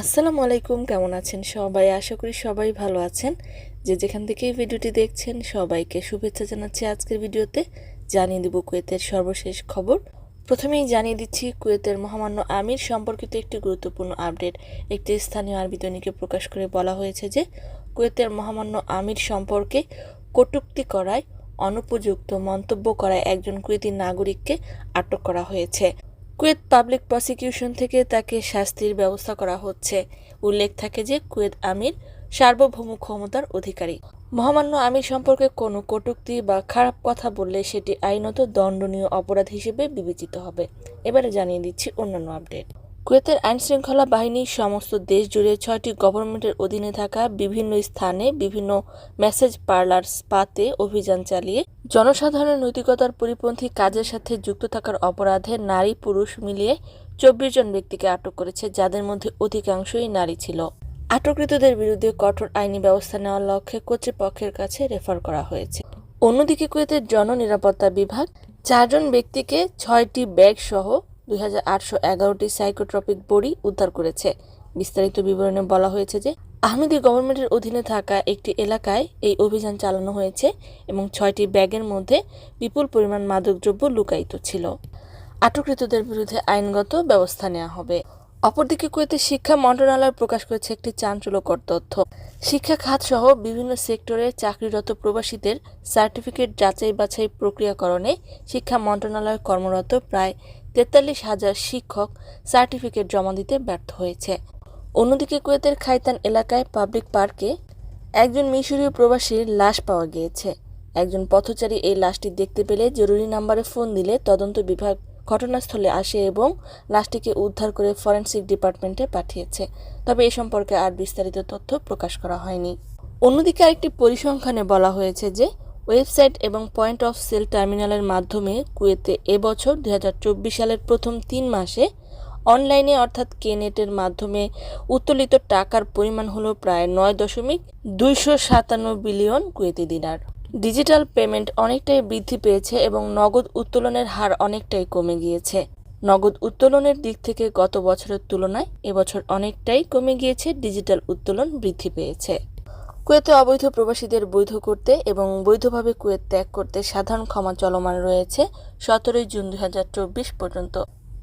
আসসালামু আলাইকুম, কেমন আছেন সবাই? আশা করি সবাই ভালো আছেন। যে যেখান থেকে এই ভিডিওটি দেখছেন, সবাইকে শুভেচ্ছা জানাচ্ছি আজকের ভিডিওতে। জানিয়ে দেব কুয়েতের সর্বশেষ খবর। প্রথমেই জানিয়ে দিচ্ছি, কুয়েতের মহামান্য আমির সম্পর্কিত একটি গুরুত্বপূর্ণ আপডেট। একটি স্থানীয় আরবি দৈনিকে প্রকাশ করে বলা হয়েছে যে, কুয়েতের মহামান্য আমির সম্পর্কে কটূক্তি করায়, অনুপযুক্ত মন্তব্য করায় একজন কুয়েতি নাগরিককে আটক করা হয়েছে। কুয়েত পাবলিক প্রসিকিউশন থেকে তাকে শাস্তির ব্যবস্থা করা হচ্ছে। উল্লেখ থাকে যে, কুয়েত আমির সার্বভৌম ক্ষমতার অধিকারী। মহামান্য আমির সম্পর্কে কোনো কটূক্তি বা খারাপ কথা বললে সেটি আইনত দণ্ডনীয় অপরাধ হিসেবে বিবেচিত হবে। এবারে জানিয়ে দিচ্ছি অন্যান্য আপডেট। কুয়েতের আইনশৃঙ্খলা বাহিনী সমস্ত দেশ জুড়ে ছয়টি গভর্নমেন্টের অধীনে থাকা বিভিন্ন স্থানে বিভিন্ন মেসেজ পার্লার স্পাতে অভিযান চালিয়ে জনসাধারণের নৈতিকতার পরিপন্থী কাজের সাথে যুক্ত থাকার অপরাধে নারী পুরুষ মিলিয়ে চব্বিশ জন ব্যক্তিকে আটক করেছে, যাদের মধ্যে অধিকাংশই নারী ছিল। আটককৃতদের বিরুদ্ধে কঠোর আইনি ব্যবস্থা নেওয়ার লক্ষ্যে কর্তৃপক্ষের কাছে রেফার করা হয়েছে। অন্যদিকে কুয়েতের জননিরাপত্তা বিভাগ চারজন ব্যক্তিকে ছয়টি ব্যাগ সহ দুই হাজার আটশো এগারোটি সাইকোট্রপিক বড়ি উদ্ধার করেছে। বিস্তারিত বিবরণে বলা হয়েছে যে আহমেদি গভর্নমেন্টের অধীনে থাকা একটি এলাকায় এই অভিযান চালানো হয়েছে এবং ছয়টি ব্যাগের মধ্যে বিপুল পরিমাণ মাদকদ্রব্য লুকায়িত ছিল। আটককৃতদের বিরুদ্ধে আইনগত ব্যবস্থা নেওয়া হবে। অপরদিকে কুয়েতের শিক্ষা মন্ত্রণালয় প্রকাশ করেছে একটি চাঞ্চল্যকর তথ্য। শিক্ষা খাত সহ বিভিন্ন সেক্টরে চাকরিরত প্রবাসীদের সার্টিফিকেট যাচাই বাছাই প্রক্রিয়াকরণে শিক্ষা মন্ত্রণালয় কর্মরত প্রায় তেতাল্লিশ হাজার শিক্ষক সার্টিফিকেট জমা দিতে ব্যর্থ হয়েছে। অন্যদিকে কুয়েতের খাইতান এলাকায় পাবলিক পার্কে একজন মিশরীয় প্রবাসীর লাশ পাওয়া গিয়েছে। একজন পথচারী এই লাশটি দেখতে পেলে জরুরি নাম্বারে ফোন দিলে তদন্ত বিভাগ ঘটনাস্থলে আসে এবং লাশটিকে উদ্ধার করে ফরেনসিক ডিপার্টমেন্টে পাঠিয়েছে। তবে এ সম্পর্কে আর বিস্তারিত তথ্য প্রকাশ করা হয়নি। অন্যদিকে আরেকটি পরিসংখ্যানে বলা হয়েছে যে, ওয়েবসাইট এবং পয়েন্ট অফ সেল টার্মিনালের মাধ্যমে কুয়েতে এবছর দুই হাজার চব্বিশ সালের প্রথম তিন মাসে অনলাইনে অর্থাৎ কেনেটের মাধ্যমে উত্তোলিত টাকার পরিমাণ হলো প্রায় নয় দশমিক দুইশো সাতান্ন বিলিয়ন কুয়েতি দিনার। ডিজিটাল পেমেন্ট অনেকটাই বৃদ্ধি পেয়েছে এবং নগদ উত্তোলনের হার অনেকটাই কমে গিয়েছে। নগদ উত্তোলনের দিক থেকে গত বছরের তুলনায় এবছর অনেকটাই কমে গিয়েছে, ডিজিটাল উত্তোলন বৃদ্ধি পেয়েছে। কুয়েতে অবৈধ প্রবাসীদের বৈধ করতে এবং বৈধভাবে কুয়েত ত্যাগ করতে সাধারণ ক্ষমা চলমান রয়েছে সতেরোই জুন দুই হাজার চব্বিশ পর্যন্ত।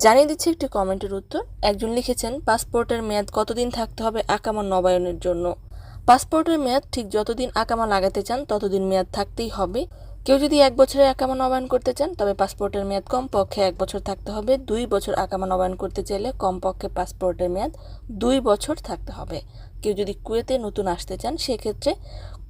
জানিয়ে দিচ্ছি একটি কমেন্টের উত্তর। একজন লিখেছেন, পাসপোর্টের মেয়াদ কতদিন থাকতে হবে আকামা নবায়নের জন্য? পাসপোর্টের মেয়াদ ঠিক যতদিন আকামা লাগাতে চান, ততদিন মেয়াদ থাকতেই হবে। কেউ যদি এক বছরে আকামা নবায়ন করতে চান, তবে পাসপোর্টের মেয়াদ কমপক্ষে এক বছর থাকতে হবে। দুই বছর আকামা নবায়ন করতে চাইলে কমপক্ষে পাসপোর্টের মেয়াদ দুই বছর থাকতে হবে। কেউ যদি কুয়েতে নতুন আসতে চান, সেক্ষেত্রে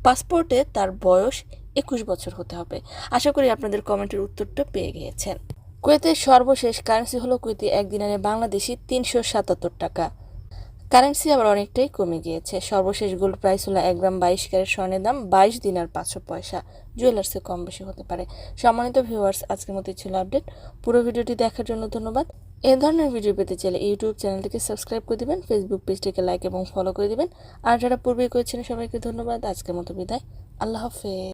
পাসপোর্টে তার বয়স একুশ বছর হতে হবে। আশা করি আপনাদের কমেন্টের উত্তরটা পেয়ে গিয়েছেন। কুয়েতের সর্বশেষ কারেন্সি হলো কুয়েতি এক দিনারে বাংলাদেশি তিনশো সাতাত্তর টাকা। কারেন্সি আবার অনেকটাই কমে গিয়েছে। সর্বশেষ গোল্ড প্রাইস হলো এক গ্রাম বাইশ ক্যারেট স্বর্ণের দাম বাইশ দিন আর পাঁচশো পয়সা। জুয়েলার্সে কম বেশি হতে পারে। সম্মানিত ভিউয়ার্স আজকের মতো ছিল আপডেট পুরো ভিডিওটি দেখার জন্য ধন্যবাদ। এ ধরনের ভিডিও পেতে চাইলে ইউটিউব চ্যানেলটিকে সাবস্ক্রাইব করে দিবেন ফেসবুক পেজটিকে লাইক এবং ফলো করে দিবেন। আর যারা পূর্বে করেছেন, সবাইকে ধন্যবাদ। আজকের মতো বিদায়। আল্লাহ হাফেজ।